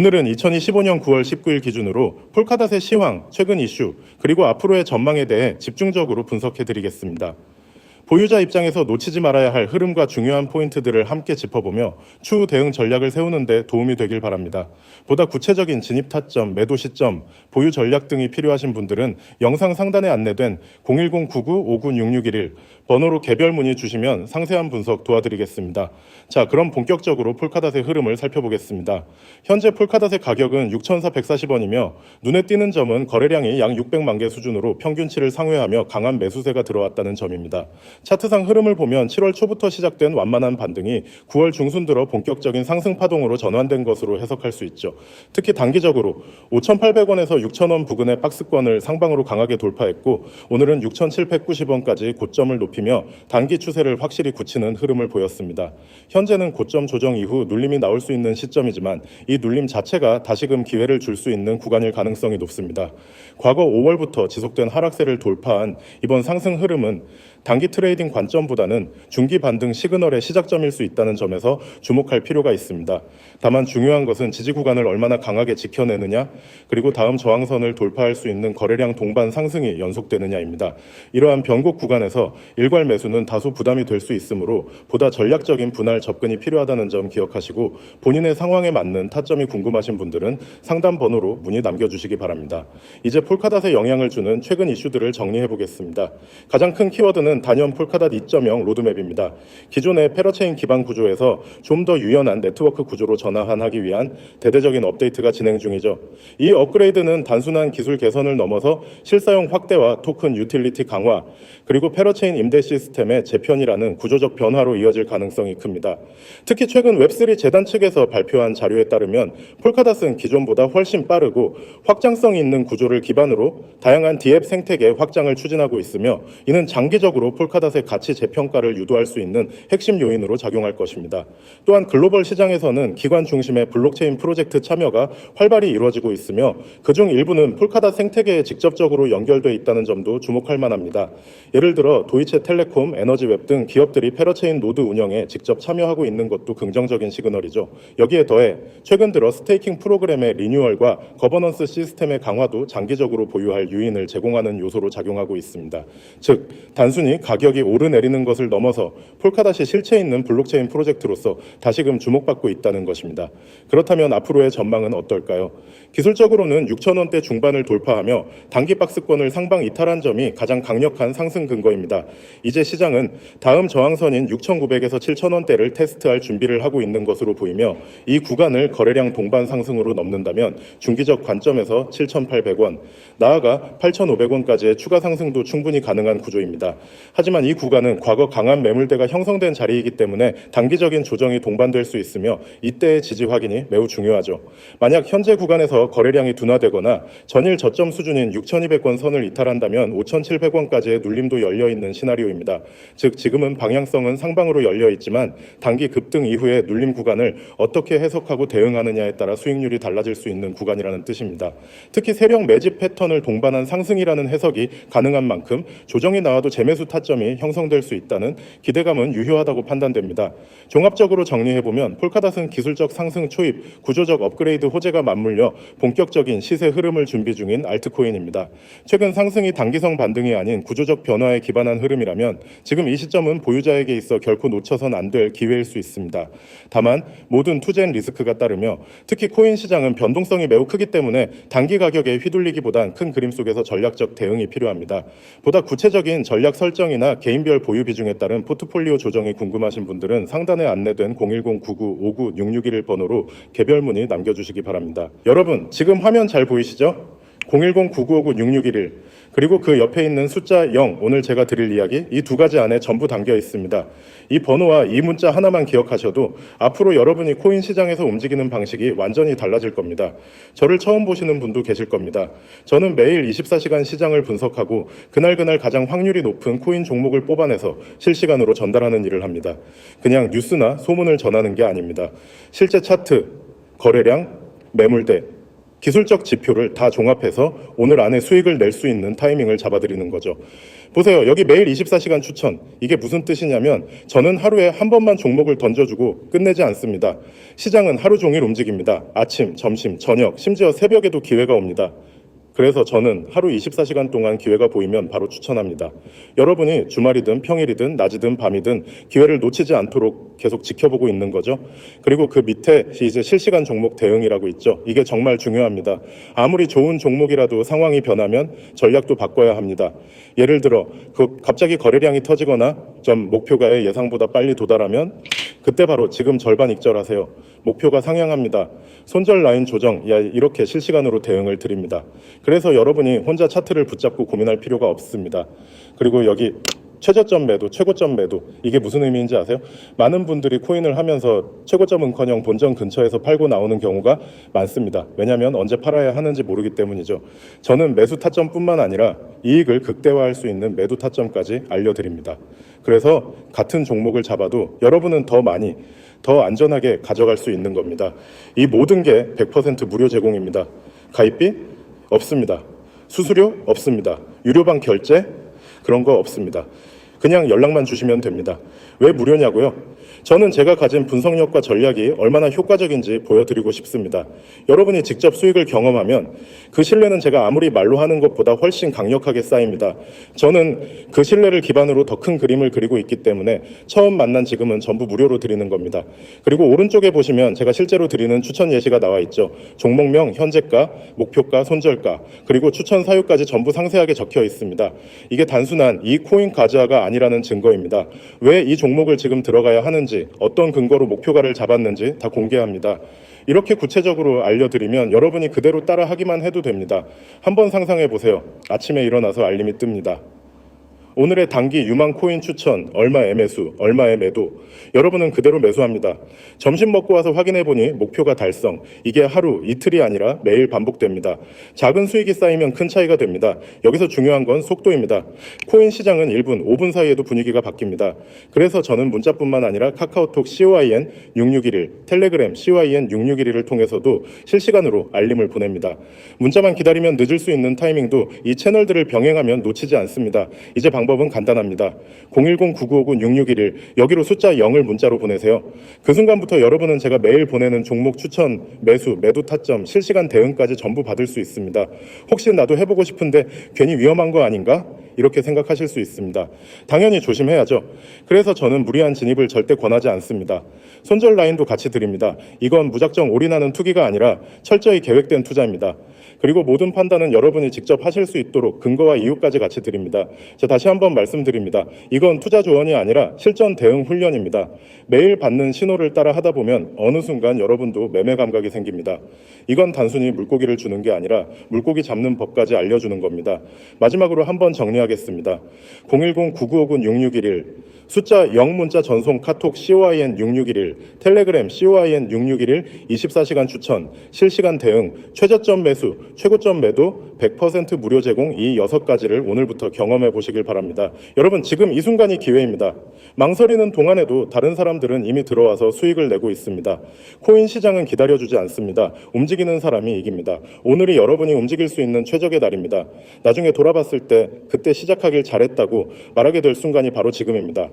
오늘은 2025년 9월 19일 기준으로 폴카닷의 시황, 최근 이슈, 그리고 앞으로의 전망에 대해 집중적으로 분석해 드리겠습니다. 보유자 입장에서 놓치지 말아야 할 흐름과 중요한 포인트들을 함께 짚어보며 추후 대응 전략을 세우는 데 도움이 되길 바랍니다. 보다 구체적인 진입 타점, 매도 시점, 보유 전략 등이 필요하신 분들은 영상 상단에 안내된 010-99-59-6611 번호로 개별 문의 주시면 상세한 분석 도와드리겠습니다. 자, 그럼 본격적으로 폴카닷의 흐름을 살펴보겠습니다. 현재 폴카닷의 가격은 6,440원이며 눈에 띄는 점은 거래량이 약 600만 개 수준으로 평균치를 상회하며 강한 매수세가 들어왔다는 점입니다. 차트상 흐름을 보면 7월 초부터 시작된 완만한 반등이 9월 중순 들어 본격적인 상승 파동으로 전환된 것으로 해석할 수 있죠. 특히 단기적으로 5,800원에서 6,000원 부근의 박스권을 상방으로 강하게 돌파했고 오늘은 6,790원까지 고점을 높이며 단기 추세를 확실히 굳히는 흐름을 보였습니다. 현재는 고점 조정 이후 눌림이 나올 수 있는 시점이지만 이 눌림 자체가 다시금 기회를 줄 수 있는 구간일 가능성이 높습니다. 과거 5월부터 지속된 하락세를 돌파한 이번 상승 흐름은 단기 트레이 딩 관점보다는 중기 반등 시그널의 시작점일 수 있다는 점에서 주목할 필요가 있습니다. 다만 중요한 것은 지지 구간을 얼마나 강하게 지켜내느냐, 그리고 다음 저항선을 돌파할 수 있는 거래량 동반 상승이 연속되느냐입니다. 이러한 변곡 구간에서 일괄 매수는 다소 부담이 될 수 있으므로 보다 전략적인 분할 접근이 필요하다는 점 기억하시고 본인의 상황에 맞는 타점이 궁금하신 분들은 상담 번호로 문의 남겨주시기 바랍니다. 이제 폴카닷에 영향을 주는 최근 이슈들을 정리해 보겠습니다. 가장 큰 키워드는 단연 폴카닷 2.0 로드맵입니다. 기존의 패러체인 기반 구조에서 좀 더 유연한 네트워크 구조로 전환하기 위한 대대적인 업데이트가 진행 중이죠. 이 업그레이드는 단순한 기술 개선을 넘어서 실사용 확대와 토큰 유틸리티 강화, 그리고 패러체인 임대 시스템의 재편이라는 구조적 변화로 이어질 가능성이 큽니다. 특히 최근 웹3 재단 측에서 발표한 자료에 따르면 폴카닷은 기존보다 훨씬 빠르고 확장성이 있는 구조를 기반으로 다양한 디앱 생태계 확장을 추진하고 있으며 이는 장기적으로 폴카닷 의 가치 재평가를 유도할 수 있는 핵심 요인으로 작용할 것입니다. 또한 글로벌 시장에서는 기관 중심의 블록체인 프로젝트 참여가 활발히 이루어지고 있으며 그중 일부는 폴카닷 생태계에 직접적으로 연결돼 있다는 점도 주목할 만합니다. 예를 들어 도이체 텔레콤, 에너지웹 등 기업들이 패러체인 노드 운영에 직접 참여하고 있는 것도 긍정적인 시그널이죠. 여기에 더해 최근 들어 스테이킹 프로그램의 리뉴얼과 거버넌스 시스템의 강화도 장기적으로 보유할 유인을 제공하는 요소로 작용하고 있습니다. 즉 단순히 가격 이 오르내리는 것을 넘어서 폴카닷이 실체 있는 블록체인 프로젝트로서 다시금 주목받고 있다는 것입니다. 그렇다면 앞으로의 전망은 어떨까요? 기술적으로는 6천원대 중반을 돌파하며 단기 박스권을 상방 이탈한 점이 가장 강력한 상승 근거입니다. 이제 시장은 다음 저항선인 6,900에서 7,000원대를 테스트할 준비를 하고 있는 것으로 보이며 이 구간을 거래량 동반 상승으로 넘는다면 중기적 관점에서 7,800원, 나아가 8,500원까지의 추가 상승도 충분히 가능한 구조입니다. 하지만 이 구간은 과거 강한 매물대가 형성된 자리이기 때문에 단기적인 조정이 동반될 수 있으며 이때의 지지 확인이 매우 중요하죠. 만약 현재 구간에서 거래량이 둔화되거나 전일 저점 수준인 6,200원 선을 이탈한다면 5,700원까지의 눌림도 열려 있는 시나리오입니다. 즉 지금은 방향성은 상방으로 열려 있지만 단기 급등 이후의 눌림 구간을 어떻게 해석하고 대응하느냐에 따라 수익률이 달라질 수 있는 구간이라는 뜻입니다. 특히 세력 매집 패턴을 동반한 상승이라는 해석이 가능한 만큼 조정이 나와도 재매수 타점이 형성될 수 있다는 기대감은 유효하다고 판단됩니다. 종합적으로 정리해 보면 폴카닷은 기술적 상승 초입, 구조적 업그레이드 호재가 맞물려 본격적인 시세 흐름을 준비 중인 알트코인입니다. 최근 상승이 단기성 반등이 아닌 구조적 변화에 기반한 흐름이라면 지금 이 시점은 보유자에게 있어 결코 놓쳐선 안 될 기회일 수 있습니다. 다만 모든 투자엔 리스크가 따르며 특히 코인 시장은 변동성이 매우 크기 때문에 단기 가격에 휘둘리기보단 큰 그림 속에서 전략적 대응이 필요합니다. 보다 구체적인 전략 설정이나 개인별 보유 비중에 따른 포트폴리오 조정이 궁금하신 분들은 상단에 안내된 010-99-59-661 번호로 개별 문의 남겨주시기 바랍니다. 여러분 지금 화면 잘 보이시죠? 010-9959-6611 그리고 그 옆에 있는 숫자 0 오늘 제가 드릴 이야기 이 두 가지 안에 전부 담겨 있습니다. 이 번호와 이 문자 하나만 기억하셔도 앞으로 여러분이 코인 시장에서 움직이는 방식이 완전히 달라질 겁니다. 저를 처음 보시는 분도 계실 겁니다. 저는 매일 24시간 시장을 분석하고 그날그날 가장 확률이 높은 코인 종목을 뽑아내서 실시간으로 전달하는 일을 합니다. 그냥 뉴스나 소문을 전하는 게 아닙니다. 실제 차트, 거래량, 매물대, 기술적 지표를 다 종합해서 오늘 안에 수익을 낼 수 있는 타이밍을 잡아드리는 거죠. 보세요. 여기 매일 24시간 추천. 이게 무슨 뜻이냐면 저는 하루에 한 번만 종목을 던져주고 끝내지 않습니다. 시장은 하루 종일 움직입니다. 아침, 점심, 저녁, 심지어 새벽에도 기회가 옵니다. 그래서 저는 하루 24시간 동안 기회가 보이면 바로 추천합니다. 여러분이 주말이든 평일이든 낮이든 밤이든 기회를 놓치지 않도록 계속 지켜보고 있는 거죠. 그리고 그 밑에 이제 실시간 종목 대응이라고 있죠. 이게 정말 중요합니다. 아무리 좋은 종목이라도 상황이 변하면 전략도 바꿔야 합니다. 예를 들어 그 갑자기 거래량이 터지거나 좀 목표가의 예상보다 빨리 도달하면 그때 바로 지금 절반 익절하세요. 목표가 상향합니다. 손절 라인 조정, 야, 이렇게 실시간으로 대응을 드립니다. 그래서 여러분이 혼자 차트를 붙잡고 고민할 필요가 없습니다. 그리고 여기 최저점 매도, 최고점 매도 이게 무슨 의미인지 아세요? 많은 분들이 코인을 하면서 최고점은커녕 본전 근처에서 팔고 나오는 경우가 많습니다. 왜냐하면 언제 팔아야 하는지 모르기 때문이죠. 저는 매수 타점뿐만 아니라 이익을 극대화할 수 있는 매도 타점까지 알려드립니다. 그래서 같은 종목을 잡아도 여러분은 더 많이 더 안전하게 가져갈 수 있는 겁니다. 이 모든 게 100% 무료 제공입니다. 가입비 없습니다. 수수료 없습니다. 유료방 결제 그런 거 없습니다. 그냥 연락만 주시면 됩니다. 왜 무료냐고요? 저는 제가 가진 분석력과 전략이 얼마나 효과적인지 보여드리고 싶습니다. 여러분이 직접 수익을 경험하면 그 신뢰는 제가 아무리 말로 하는 것보다 훨씬 강력하게 쌓입니다. 저는 그 신뢰를 기반으로 더 큰 그림을 그리고 있기 때문에 처음 만난 지금은 전부 무료로 드리는 겁니다. 그리고 오른쪽에 보시면 제가 실제로 드리는 추천 예시가 나와 있죠. 종목명, 현재가, 목표가, 손절가, 그리고 추천 사유까지 전부 상세하게 적혀 있습니다. 이게 단순한 이 코인 가즈아가 아니라는 증거입니다. 왜 이 종목을 지금 들어가야 하는 지, 어떤 근거로 목표가를 잡았는지 다 공개합니다. 이렇게 구체적으로 알려드리면 여러분이 그대로 따라 하기만 해도 됩니다. 한번 상상해 보세요. 아침에 일어나서 알림이 뜹니다. 오늘의 단기 유망 코인 추천, 얼마의 매수, 얼마의 매도. 여러분은 그대로 매수합니다. 점심 먹고 와서 확인해 보니 목표가 달성. 이게 하루, 이틀이 아니라 매일 반복됩니다. 작은 수익이 쌓이면 큰 차이가 됩니다. 여기서 중요한 건 속도입니다. 코인 시장은 1분, 5분 사이에도 분위기가 바뀝니다. 그래서 저는 문자뿐만 아니라 카카오톡 CYN 6611, 텔레그램 CYN 6611을 통해서도 실시간으로 알림을 보냅니다. 문자만 기다리면 늦을 수 있는 타이밍도 이 채널들을 병행하면 놓치지 않습니다. 이제 방법 은 간단합니다. 010-9959-6611 여기로 숫자 0을 문자로 보내세요. 그 순간부터 여러분은 제가 매일 보내는 종목 추천, 매수, 매도 타점, 실시간 대응까지 전부 받을 수 있습니다. 혹시 나도 해보고 싶은데 괜히 위험한 거 아닌가? 이렇게 생각하실 수 있습니다. 당연히 조심해야죠. 그래서 저는 무리한 진입을 절대 권하지 않습니다. 손절 라인도 같이 드립니다. 이건 무작정 올인하는 투기가 아니라 철저히 계획된 투자입니다. 그리고 모든 판단은 여러분이 직접 하실 수 있도록 근거와 이유까지 같이 드립니다. 자, 다시 한번 말씀드립니다. 이건 투자 조언이 아니라 실전 대응 훈련입니다. 매일 받는 신호를 따라 하다 보면 어느 순간 여러분도 매매 감각이 생깁니다. 이건 단순히 물고기를 주는 게 아니라 물고기 잡는 법까지 알려주는 겁니다. 마지막으로 한번 정리하겠습니다. 010-9959-6611 숫자 0 문자 전송 카톡 COIN 6611 텔레그램 COIN 6611 24시간 추천 실시간 대응 최저점 매수 최고점 매도 100% 무료 제공 이 여섯 가지를 오늘부터 경험해 보시길 바랍니다. 여러분 지금 이 순간이 기회입니다. 망설이는 동안에도 다른 사람들은 이미 들어와서 수익을 내고 있습니다. 코인 시장은 기다려주지 않습니다. 움직이는 사람이 이깁니다. 오늘이 여러분이 움직일 수 있는 최적의 날입니다. 나중에 돌아봤을 때 그때 시작하길 잘했다고 말하게 될 순간이 바로 지금입니다.